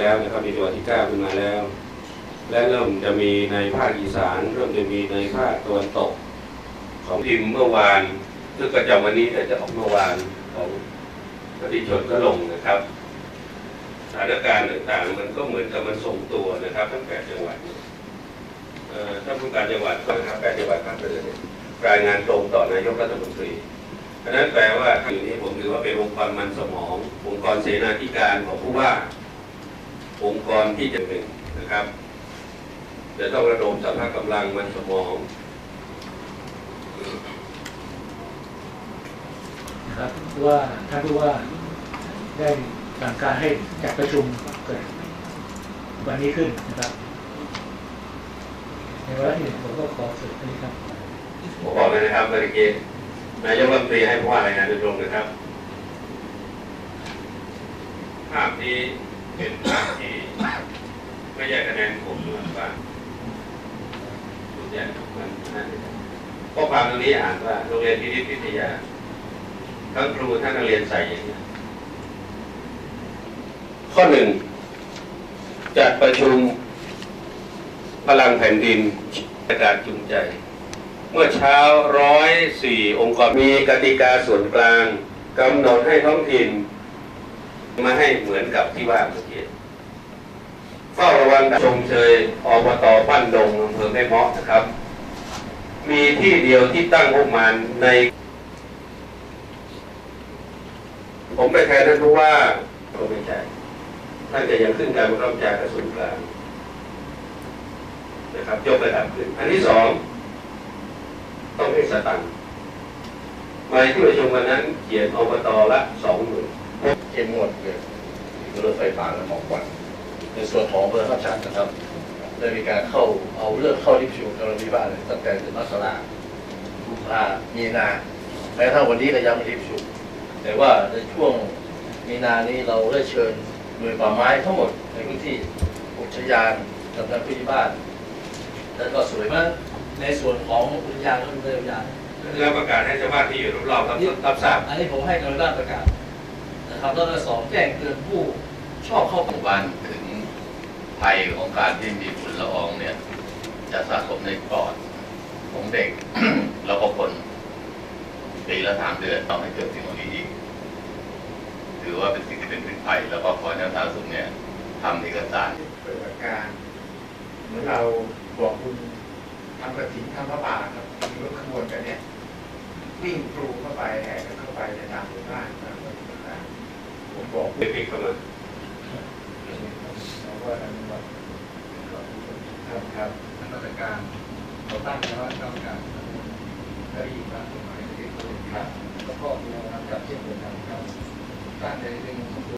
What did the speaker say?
แล้วนะครับมีจังหวัดที่เก้าขึ้นมาแล้ว และเริ่มจะมีในภาคอีสานเริ่มจะมีในภาคตะวันตก ของพิมพ์เมื่อวานซึ่งประจำวันนี้แต่จะออกเมื่อวานของมติชนก็ลงนะครับสถานการณ์ต่างๆ มันก็เหมือนกับมันทรงตัวนะครับ ทั้งแปดจังหวัดท่านผู้การจังหวัดก็นะครับแปดจังหวัดภาคเหนือเนี่ยรายงานตรงต่อนายกรัฐมนตรีเพราะนั้นแปลว่าที่นี้ผมถือว่าเป็นองค์กรมันสมอง องค์กรเสนาธิการของผู้ว่า องค์กรที่จะเป็นนะครับ จะต้องระดมสภาพกำลังมันสมองนะครับว่าท่านผู้ว่าได้สั่งการให้จัดประชุมเกิดวันนี้ขึ้นนะครับในวาระที่หนึ่งผมก็ขอเสริมอันนี้ครับผมบอกเลยนะครับเมื่อกี้นายกรัฐมนตรีให้ผู้ว่ารายงานโดยตรงนะครับภาพนี้เป็นภาพที่ ไม่ใช่คะแนนผมหรือว่าทุกอย่างมันนั่นเองข้อความตรงนี้อ่านว่าโรงเรียนพินิจพิทยาทั้งครูทั้งนักเรียนใส่อย่างนี้ข้อหนึ่งจัดประชุมพลังแผ่นดินประกาศจูงใจ เมื่อเช้าร้อยสี่องค์กรมีกติกาส่วนกลางกำหนดให้ท้องถิ่นมาให้เหมือนกับที่ว่าเมื่อกี้ วังชมเชยอบตบ้านดงอำเภอแม่เมาะนะครับ มีที่เดียวที่ตั้งงบมาณใน ผมไปแทนท่านผู้ว่าก็ไม่ใช่ท่านจะยังขึ้นการบังคับบัญชากระทรวงกลางนะครับยกระดับขึ้น อันที่สองต้องให้สตังค์มาที่ประชุมวันนั้นเขียนอบตละสองหมื่นเข้มงวดเกี่ยรถไฟฟ้าและหมอกควัน ในส่วนของอำเภอข้าวชันนะครับได้มีการเข้าเอาเรื่องเข้าที่ประชุมกรณีบ้านเลยตั้งแต่เดือนมกรากุมภามีนาแม้กระทั่งวันนี้ก็ยังไม่ที่ประชุมแต่ว่าในช่วงมีนานี้เราได้เชิญหน่วยป่าไม้ทั้งหมดในพื้นที่อุทยานกำนันผู้ใหญ่บ้านแล้วก็สวยมากในส่วนของอุทยานก็เป็นอุทยานแล้วประกาศให้ชาวบ้านที่อยู่รอบๆรับรับทราบอันนี้ผมให้กรมด้านประกาศนะครับแล้วก็สองแจ้งเตือนผู้ชอบเข้าหมู่บ้านถึง ภัยของการที่มีฝุ่นละอองเนี่ย จะสะสมในปอดของเด็ก แล้วก็คนปีละสามเดือนต้องให้เกิดสิ่งเหล่านี้อีกถือว่าเป็นสิ่งที่เป็นพิษภัย แล้วก็ขอแนวทางสุดเนี่ยทำเอกสารปฏิบัติการเหมือนเราบอกคุณทำกระถิ่นทำพระป่าครับมีรถขบวนกันเนี่ยวิ่งกรูเข้าไปแห่กันเข้าไปในตามหมู่บ้านตามหมู่บ้านผมบอกเด็กๆเข้ามาเรา ว่าอันนี้ว่าครับครับมาตรการเราตั้งไว้ว่าต้องการได้ยินกางกฎหมายที่เกิดขึ้ครับแล้วก็มีการจับเทียงกันครับตั้งในเรื่อง